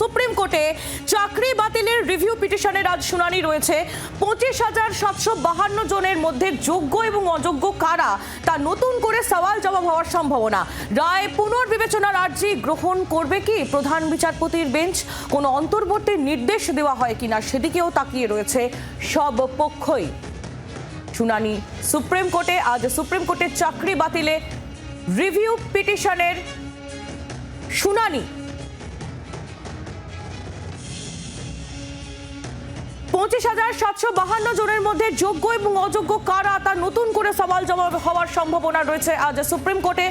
Supreme কোর্টে চাকরি বাতিলের রিভিউ পিটিশনের আজ শুনানি রয়েছে। পঁচিশ হাজার সাতশো বাহান্ন জনের মধ্যে যোগ্য এবং অযোগ্য কারা? তা নতুন করে সওয়াল জবাব হওয়ার সম্ভাবনা। রায় পুনর্বিবেচনার আর্জি গ্রহণ করবে কি প্রধান বিচারপতির বেঞ্চ? কোনো অন্তর্বর্তী নির্দেশ দেওয়া হয় কিনা সেদিকেও তাকিয়ে রয়েছে সব পক্ষই। শুনানি সুপ্রিম কোর্টে, আজ সুপ্রিম কোর্টের চাকরি বাতিলে রিভিউ পিটিশনের শুনানি। পঁচিশ হাজার সাতশো বাহান্ন জনের মধ্যে যোগ্য এবং অযোগ্য কারা তা নতুন করে সওয়াল জবাব হওয়ার সম্ভাবনা রয়েছে আজ সুপ্রিম কোর্টে।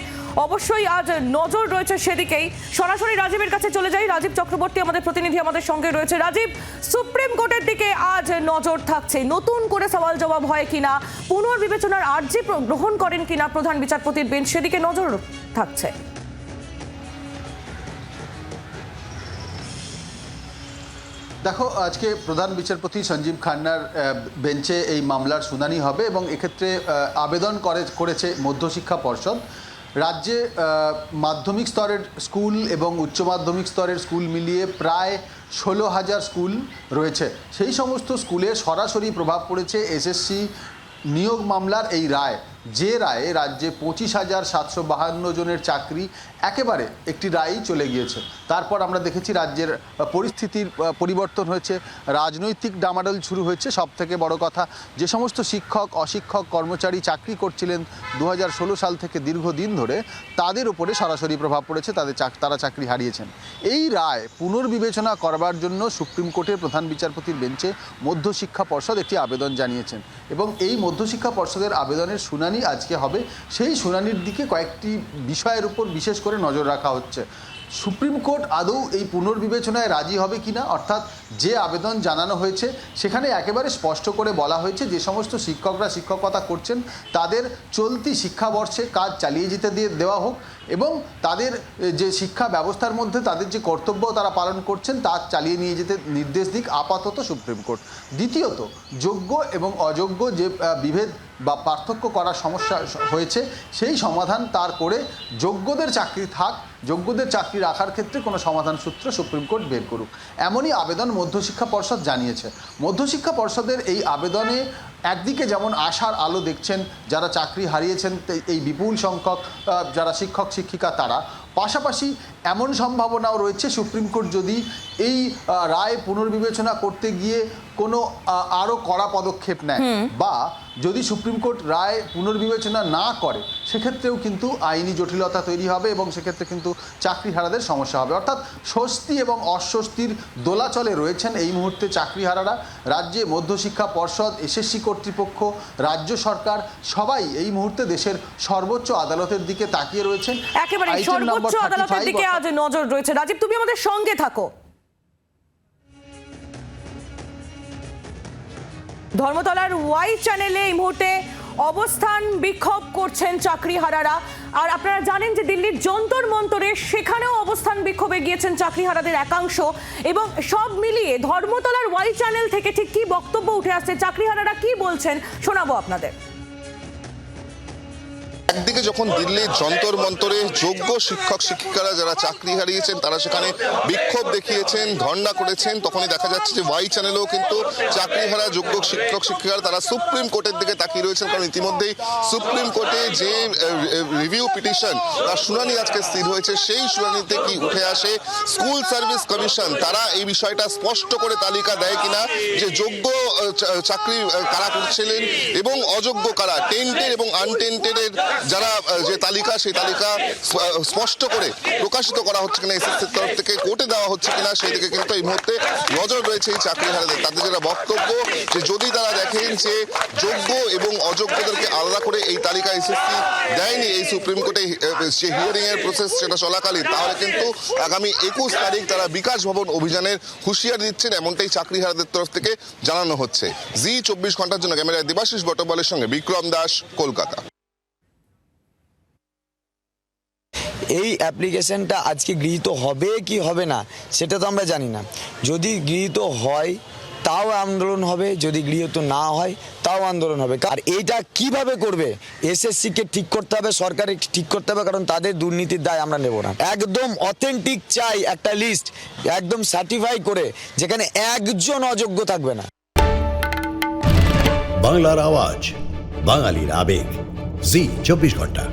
অবশ্যই আজ নজর রয়েছে সেদিকেই। সরাসরি রাজীবের কাছে চলে যাই। রাজীব চক্রবর্তী আমাদের প্রতিনিধি আমাদের সঙ্গে রয়েছে। রাজীব, সুপ্রিম কোর্টের দিকে আজ নজর থাকছে। নতুন করে সওয়াল জবাব হয় কিনা? পুনর্বিবেচনার আর্জি গ্রহণ করেন কিনা প্রধান বিচারপতির বেঞ্চ? সেদিকে নজর থাকছে। দেখো, আজকে প্রধান বিচারপতি সঞ্জীব খান্নার বেঞ্চে এই মামলার শুনানি হবে এবং এক্ষেত্রে আবেদন করে, করেছে মধ্যশিক্ষা পর্ষদ। রাজ্যে মাধ্যমিক স্তরের স্কুল এবং উচ্চ মাধ্যমিক স্তরের স্কুল মিলিয়ে প্রায় ষোলো হাজার স্কুল রয়েছে। সেই সমস্ত স্কুলে সরাসরি প্রভাব পড়েছে এসএসসি নিয়োগ মামলার এই রায়। যে রায়ে রাজ্যে পঁচিশ হাজার সাতশো বাহান্ন জনের চাকরি একেবারে একটি রায়ই চলে গিয়েছে। তারপর আমরা দেখেছি রাজ্যের পরিস্থিতির পরিবর্তন হয়েছে। রাজনৈতিক ডামাডোল শুরু হয়েছে। সব থেকে বড় কথা, যে সমস্ত শিক্ষক, অশিক্ষক, কর্মচারী চাকরি করছিলেন দু হাজার ষোলো সাল থেকে দীর্ঘদিন ধরে, তাদের উপরে সরাসরি প্রভাব পড়েছে। তাদের তারা চাকরি হারিয়েছেন। এই রায় পুনর্বিবেচনা করবার জন্য সুপ্রিম কোর্টের প্রধান বিচারপতির বেঞ্চে মধ্যশিক্ষা পর্ষদ একটি আবেদন জানিয়েছেন। এবং এই মধ্যশিক্ষা পর্ষদের আবেদনের শুনানি আজকে হবে। সেই শুনানির দিকে কয়েকটি বিষয়ের উপর বিশেষ করে নজর রাখা হচ্ছে। সুপ্রিম কোর্ট আদৌ এই পুনর্বিবেচনায় রাজি হবে কিনা? অর্থাৎ যে আবেদন জানানো হয়েছে, সেখানে একেবারে স্পষ্ট করে বলা হয়েছে যে সমস্ত শিক্ষকরা শিক্ষকতা করছেন, তাদের চলতি শিক্ষাবর্ষে কাজ চালিয়ে যেতে দিয়ে দেওয়া হোক এবং তাদের যে শিক্ষা ব্যবস্থার মধ্যে তাদের যে কর্তব্য তারা পালন করছেন, তা চালিয়ে নিয়ে যেতে নির্দেশ দিক আপাতত সুপ্রিম কোর্ট। দ্বিতীয়ত, যোগ্য এবং অযোগ্য যে বিভেদ বা পার্থক্য করার সমস্যা হয়েছে, সেই সমাধান তার করে যোগ্যদের চাকরি থাক যোগ্যদের চাকরি রাখার ক্ষেত্রে কোনো সমাধান সূত্র সুপ্রিম কোর্ট বের করুক। এমনই আবেদন মধ্যশিক্ষা পর্ষদ জানিয়েছে। মধ্যশিক্ষা পর্ষদের এই আবেদনে একদিকে যেমন আশার আলো দেখছেন যারা চাকরি হারিয়েছেন এই বিপুল সংখ্যক যারা শিক্ষক শিক্ষিকা তারা পাশাপাশি এমন সম্ভাবনাও রয়েছে সুপ্রিম কোর্ট যদি এই রায় পুনর্বিবেচনা করতে গিয়ে কোনো আরও কড়া পদক্ষেপ নেয় বা যদি সুপ্রিম কোর্ট রায় পুনর্বিবেচনা না করে সেক্ষেত্রেও কিন্তু আইনি জটিলতা তৈরি হবে এবং সেক্ষেত্রে কিন্তু চাকরিহারাদের সমস্যা হবে। অর্থাৎ স্বস্তি এবং অস্বস্তির দোলাচলে রয়েছেন এই মুহূর্তে চাকরিহারারা। রাজ্যে মধ্যশিক্ষা পর্ষদ এসএসসি কর্তৃপক্ষ রাজ্য সরকার সবাই এই মুহূর্তে দেশের সর্বোচ্চ আদালতের দিকে তাকিয়ে রয়েছেন। একেবারে সর্বোচ্চ আদালতের দিকে আজ নজর রয়েছে। রাজীব তুমি আমাদের সঙ্গে থাকো। ধর্মতলার ওয়াই চ্যানেলে এই মুহূর্তে অবস্থান বিক্ষোভ করছেন চাকরিহারারা। আর আপনারা জানেন যে দিল্লির যন্তর মন্তরে সেখানেও অবস্থান বিক্ষোভে গিয়েছেন চাকরিহারাদের একাংশ। এবং সব মিলিয়ে ধর্মতলার ওয়াই চ্যানেল থেকে ঠিক কি বক্তব্য উঠে আসছে, চাকরিহারারা কি বলছেন শোনাবো আপনাদের। একদিকে যখন দিল্লির যন্তর মন্তরে যোগ্য শিক্ষক শিক্ষিকারা যারা চাকরি হারিয়েছেন, তারা সেখানে বিক্ষোভ দেখিয়েছেন, ধর্ণা করেছেন, তখনই দেখা যাচ্ছে যে ওয়াই চ্যানেলেও কিন্তু চাকরি হারা যোগ্য শিক্ষক শিক্ষিকারা তারা সুপ্রিম কোর্টের দিকে তাকিয়ে রয়েছেন, কারণ ইতিমধ্যেই সুপ্রিম কোর্টে যে রিভিউ পিটিশন তার শুনানি আজকে স্থির হয়েছে, সেই শুনানিতে কি উঠে আসে স্কুল সার্ভিস কমিশন তারা এই বিষয়টা স্পষ্ট করে তালিকা দেয় কিনা যে যোগ্য চাকরি কারা করছিলেন এবং অযোগ্য কারা? টেন্টেড এবং আনটেন্টেডের যারা যে তালিকা, সেই তালিকা স্পষ্ট করে প্রকাশিত করা হচ্ছে কিনা এসএসসির তরফ থেকে, কোর্টে দেওয়া হচ্ছে কিনা সেই দিকে কিন্তু এই মুহূর্তে নজর রয়েছে এই চাকরিহারাদের। তাদের যেটা বক্তব্য, যে যদি তারা দেখেন যে যোগ্য এবং অযোগ্যদেরকে আলাদা করে এই তালিকা এসএসসি দেয়নি এই সুপ্রিম কোর্টে যে হিয়ারিং এর প্রসেস সেটা চলাকালীন, তাহলে কিন্তু আগামী একুশ তারিখ তারা বিকাশ ভবন অভিযানের হুঁশিয়ার দিচ্ছেন, এমনটাই চাকরিহারাদের তরফ থেকে জানানো হচ্ছে। জি চব্বিশ ঘণ্টার জন্য ক্যামেরায় দেবাশিস বটবলের সঙ্গে বিক্রম দাস, কলকাতা। এই অ্যাপ্লিকেশনটা আজকে গৃহীত হবে কি হবে না, সেটা তো আমরা জানি না। যদি গৃহীত হয়, তাও আন্দোলন হবে, যদি গৃহীত না হয়, তাও আন্দোলন হবে। আর এইটা কীভাবে করবে? এসএসসিকে ঠিক করতে হবে সরকারের ঠিক করতে হবে, কারণ তাদের দুর্নীতির দায় আমরা নেব না। একদম অথেন্টিক চাই একটা লিস্ট একদম সার্টিফাই করে, যেখানে একজন অযোগ্য থাকবে না। বাংলার আওয়াজ, বাঙালির আবেগ। জি, চব্বিশ ঘণ্টা।